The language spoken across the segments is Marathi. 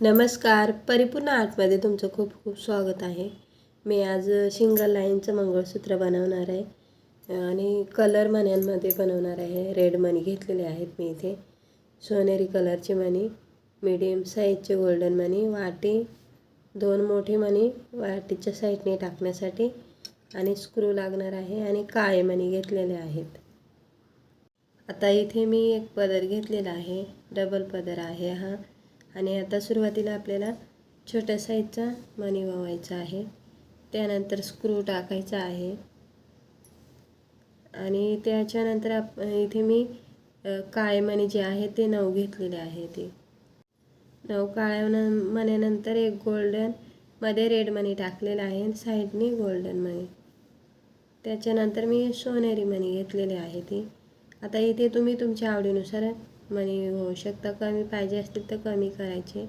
नमस्कार. परिपूर्ण आर्टमध्ये तुमचं खूप खूप स्वागत आहे. मी आज सिंगल लाईनचं मंगळसूत्र बनवणार आहे. आणि कलर मण्यांमध्ये बनवणार आहे. रेड मणी घेतलेले आहेत मी इथे. सोनेरी कलरची मणी मीडियम साईजचे गोल्डन मणी वाटी दोन मोठी मणी वाटीच्या साईडने टाकण्यासाठी. आणि स्क्रू लागणार आहे आणि काळे मणी घेतलेले आहेत. आता इथे मी एक पदर घेतलेला आहे. डबल पदर आहे हा. आणि आता सुरुवातीला आपल्याला छोट्या साईजचा मणी वावायचा आहे. त्यानंतर स्क्रू टाकायचा आहे. आणि त्याच्यानंतर आप इथे मी काळे मणी जे आहे ते नऊ घेतलेले आहे ते. नऊ काळ्या मन मण्यानंतर एक गोल्डनमध्ये रेड मणी टाकलेला आहे आणि साईडने गोल्डन मणी. त्याच्यानंतर मी सोनेरी मणी घेतलेली आहे ती. आता इथे तुम्ही तुमच्या आवडीनुसार मणी होऊ शकता कमी पाहिजे असतील तर कमी करायचे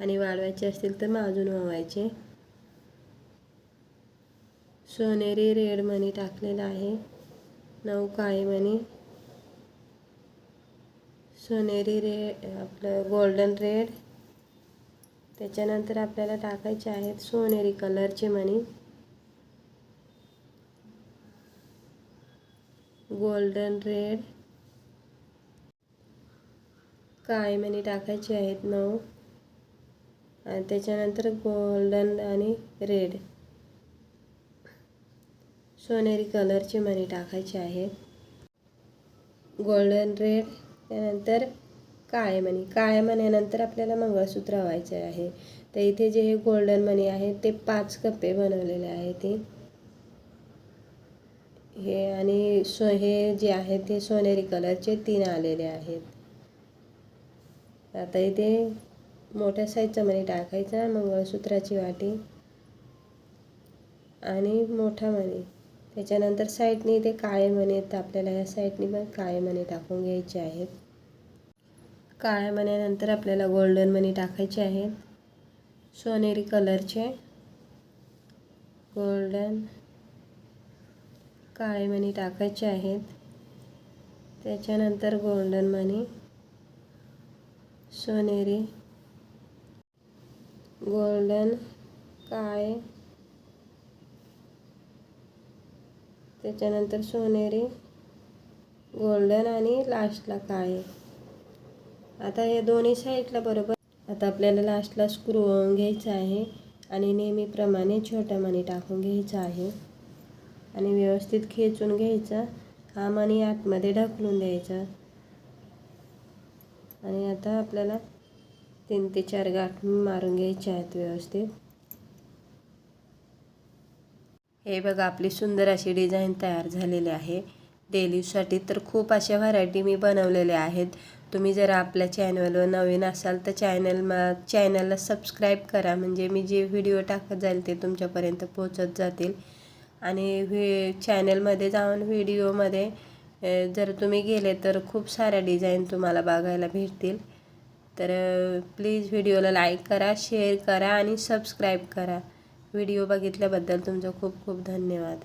आणि वाढवायचे असतील तर मग अजून वावायचे सोनेरी रेड मनी टाकलेला आहे. नऊ काळे मनी. सोनेरी रेड आपलं गोल्डन रेड. त्याच्यानंतर आपल्याला टाकायचे आहेत सोनेरी कलरचे मणी गोल्डन रेड. काळे मणी टाकायचे आहेत नऊ. आणि त्याच्यानंतर गोल्डन आणि रेड सोनेरी कलरचे मणी टाकायचे आहेत. गोल्डन रेड त्यानंतर काळे मणी. काळ्या मण्यानंतर आपल्याला मंगळसूत्र व्हायचे आहे. तर इथे जे हे गोल्डन मणी आहेत ते पाच कप्पे बनवलेले आहे ते. हे आणि सो हे जे आहेत ते सोनेरी कलरचे तीन आलेले आहेत. आता इथे मोठ्या साईजचा मणी टाकायचा मंगळसूत्राची वाटी. आणि मोठा मणी त्याच्यानंतर साईडने इथे काळे मणी आहेत आपल्याला या साईडने पण काळे मणी टाकून घ्यायचे आहेत. काळ्या मण्यानंतर आपल्याला गोल्डन मणी टाकायचे आहेत. सोनेरी कलरचे गोल्डन काळे मणी टाकायचे आहेत. त्याच्यानंतर गोल्डन मणी सोनेरी गोल्डन काळे त्याच्यानंतर सोनेरी गोल्डन आणि लास्टला काळे. आता या दोन्ही साईडला बरोबर. आता आपल्याला लास्टला स्क्रू घ्यायचा आहे आणि नेहमीप्रमाणे छोट्या मणी टाकून घ्यायचा आहे. आणि व्यवस्थित खेचून घ्यायचा. हा मणी आतमध्ये ढकलून द्यायचा. आणि आता आपल्याला तीन ते चार गाठ मारून घ्यायचे आहेत व्यवस्थित. हे बघा आपली सुंदर अशी डिझाईन तयार झालेली आहे. डेलीसाठी तर खूप अशा व्हरायटी मी बनवलेल्या आहेत. तुम्ही जर आपल्या चॅनलवर नवीन असाल तर चॅनल मा चॅनलला सबस्क्राईब करा. म्हणजे मी जे व्हिडिओ टाकत जाईल ते तुमच्यापर्यंत पोचत जातील. आणि व्हि चॅनलमध्ये जाऊन व्हिडिओमध्ये जर तुम्ही गेले तर खूप साऱ्या डिझाईन तुम्हाला बघायला भेटतील. तर प्लीज व्हिडिओला लाईक करा शेअर करा आणि सबस्क्राईब करा. व्हिडिओ बघितल्याबद्दल तुमचं खूप खूप धन्यवाद.